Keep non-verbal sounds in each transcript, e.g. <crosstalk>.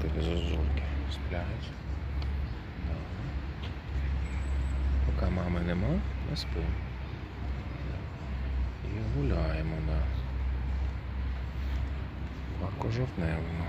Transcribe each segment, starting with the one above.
тобі зозульки сплять. Да. Поки мами нема, ми спимо. І гуляємо, да. Парку жовтневому.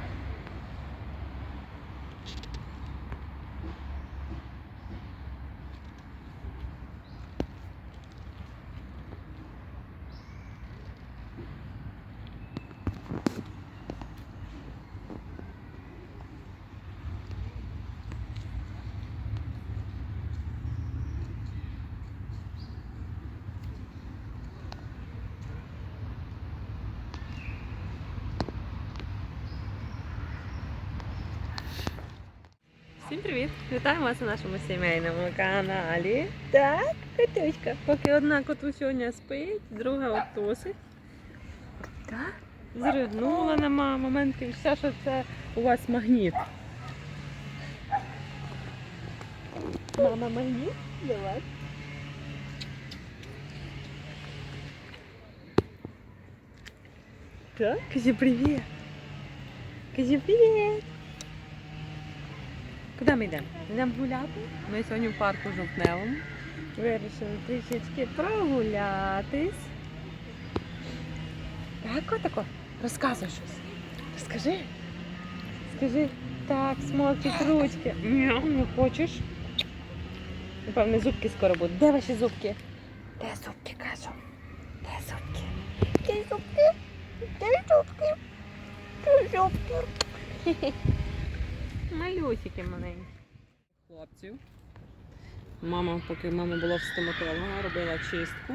Всім привіт! Вітаємо вас на нашому сімейному каналі. Так, котючка. Поки одна котусюня спить, друга от тусить. Так, зригнула нема моментів, все, що це у вас магніт. Мама магніт? Давай. Так, кажи привіт. Кажи привіт. Куди ми йдемо? Йдемо гуляти. Ми сьогодні в парку жовтневому. Вирішили трішечки прогулятись. Так, котико, розказуй щось. Розкажи. Скажи, так, смокчуть ручки. Не хочеш? Напевне, зубки скоро будуть. Де ваші зубки? Де зубки, кажу? Де зубки? Де зубки? Де зубки? Де зубки? <laughs> Малюсики маленькі. Хлопців. Мама, поки мама була в стоматолога, робила чистку.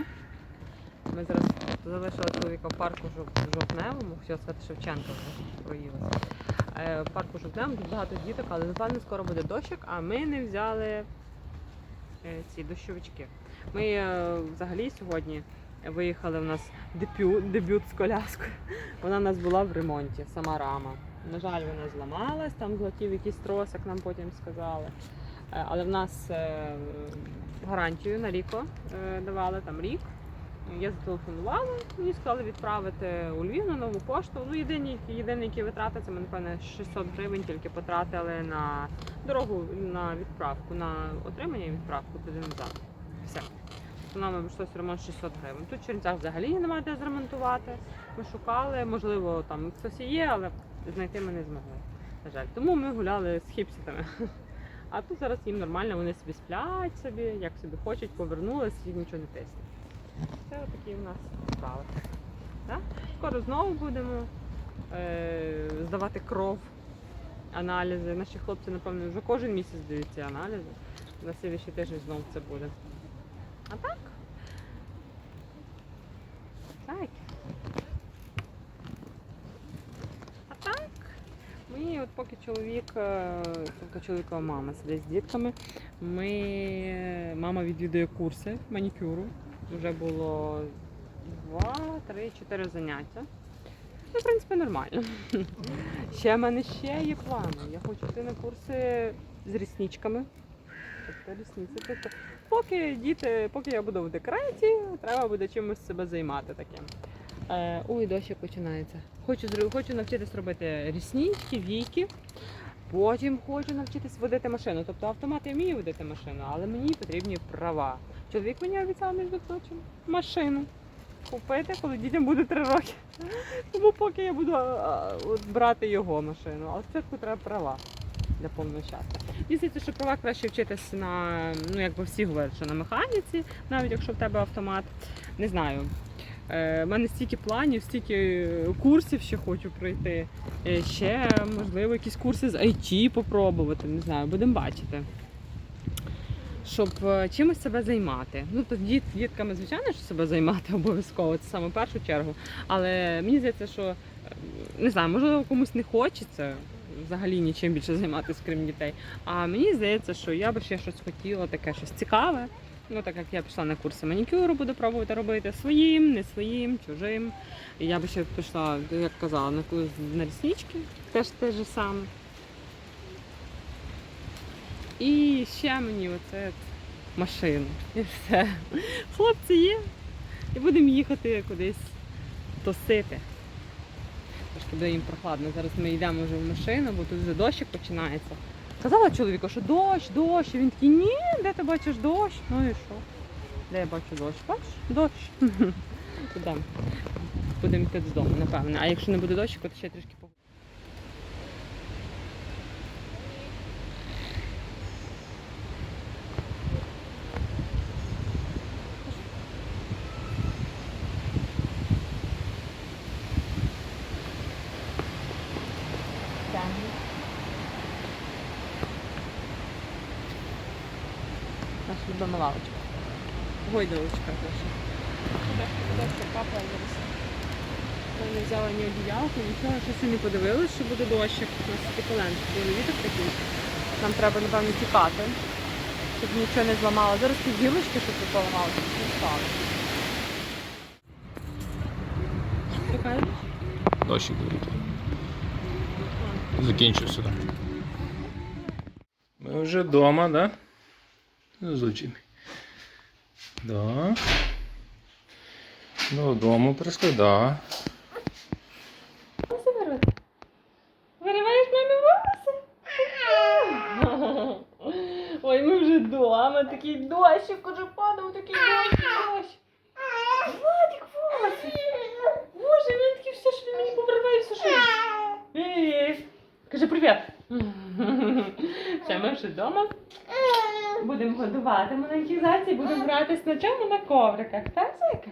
Ми зараз залишили чоловіка в парку жовтневому, хотіла сказати Шевченка вже проїлася. Е, В парку жовтневому тут багато діток, але напевно скоро буде дощик, а ми не взяли е, ці дощовички. Ми е, взагалі сьогодні виїхали в нас дебют, дебют з коляскою. Вона у нас була в ремонті, сама рама. На жаль, вона зламалась, там злетів якийсь тросик, нам потім сказали. Е, Але в нас е, гарантію на ріко е, давали там рік. Я зателефонувала, мені сказали відправити у Львів на нову пошту. Ну, єдині, єдині, які витрати, це ми, напевне, 600 гривень тільки потратили на дорогу на відправку, на отримання і відправку туди назад. Все. Тобто нам обійшлося ремонт 600 гривень. Тут в Чернцях взагалі немає де зремонтувати. Ми шукали, можливо, там хтось є, але знайти ми не змогли. На жаль. Тому ми гуляли з хіпситами. <laughs> А тут зараз їм нормально, вони собі сплять собі, як собі хочуть, повернулись, їх нічого не тисне. Це такі в нас справи. Так? Скоро знову будемо е- здавати кров, аналізи. Наші хлопці, напевно, вже кожен місяць здають ці аналізи. На слідчий тиждень знову це буде. А так? От поки чоловік, е, поки чоловікова мама сидить з дітками, ми, мама відвідує курси манікюру. Вже було два, три, чотири заняття. Ну, в принципі, нормально. <laughs> Ще в мене ще є плани. Я хочу йти на курси з рісничками. Тобто рісниці. Тобто, поки діти, поки я буду в декреті, треба буде чимось себе займати таким. Е, ой, дощик починається. Хочу, хочу навчитись робити ріснички, війки. Потім хочу навчитись водити машину. Тобто автомат я вмію водити машину, але мені потрібні права. Чоловік мені обіцяв, між прочим, машину купити, коли дітям буде три роки. <laughs> Тому поки я буду брати його машину. Але спочатку треба права для повного щастя. Мені здається, що права краще вчитись на, ну якби всі говорять, що на механіці, навіть якщо в тебе автомат. Не знаю. Е, У мене стільки планів, стільки курсів ще хочу пройти. Е, Ще, можливо, якісь курси з IT попробувати, не знаю, будемо бачити. Щоб е, чимось себе займати. Ну, то діт, дітками, звичайно, що себе займати <laughs> обов'язково, це саме в першу чергу. Але мені здається, що е, не знаю, можливо, комусь не хочеться взагалі нічим більше займатися, крім дітей. А мені здається, що я би ще щось хотіла, таке щось цікаве. Ну, так як я пішла на курси манікюру, буду пробувати робити своїм, не своїм, чужим. Я би ще пішла, як казала, на на ріснички, теж те ж саме. І ще мені оце от машину. І все. Хлопці є. І будемо їхати кудись тусити. Трошки буде їм прохладно. Зараз ми йдемо вже в машину, бо тут вже дощик починається. Казала чоловіку, що дощ, дощ. Він такий, ні, де ти бачиш дощ? Ну і що? Де я бачу дощ? Бачиш? Дощ. <laughs> Будемо йти додому, напевно. А якщо не буде дощ, то ще трішки Наша любима лавочка. Гойдалочка теж. Я не взяла ні одіялку, нічого, щось не подивилась, що буде дощик. У нас тепленько, бо вітер такий. Нам треба, напевно, тікати, щоб нічого не зламало. Зараз ті гілочки, щоб не поламалося, щоб не впали. Дощик. Закінчився. так. Ми вже вдома, да? Злочини. Да. Додому прийшли, да. Вириваєш мамі волоси? <laughs> Ой, ми вже вдома, такий дощик уже падав, такий дощ, дощ. Владик, волоси. Боже, він такий все, що він мені повриває все шию. Привіт. Кажи привіт. <laughs> Все, ми вже вдома. Будемо годувати зайців, будемо гратись на чому на ковриках, так, зайка?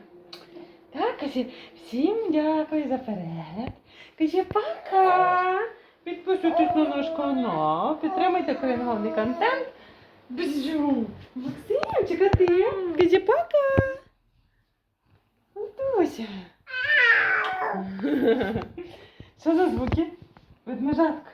Так, каже, всім дякую за перегляд. Каже, пока. Підписуйтесь на наш канал, підтримуйте україномовний контент. Бжу. Максимчик, а ти? Каже, пока. Антося. Що за звуки? Ведмежатка.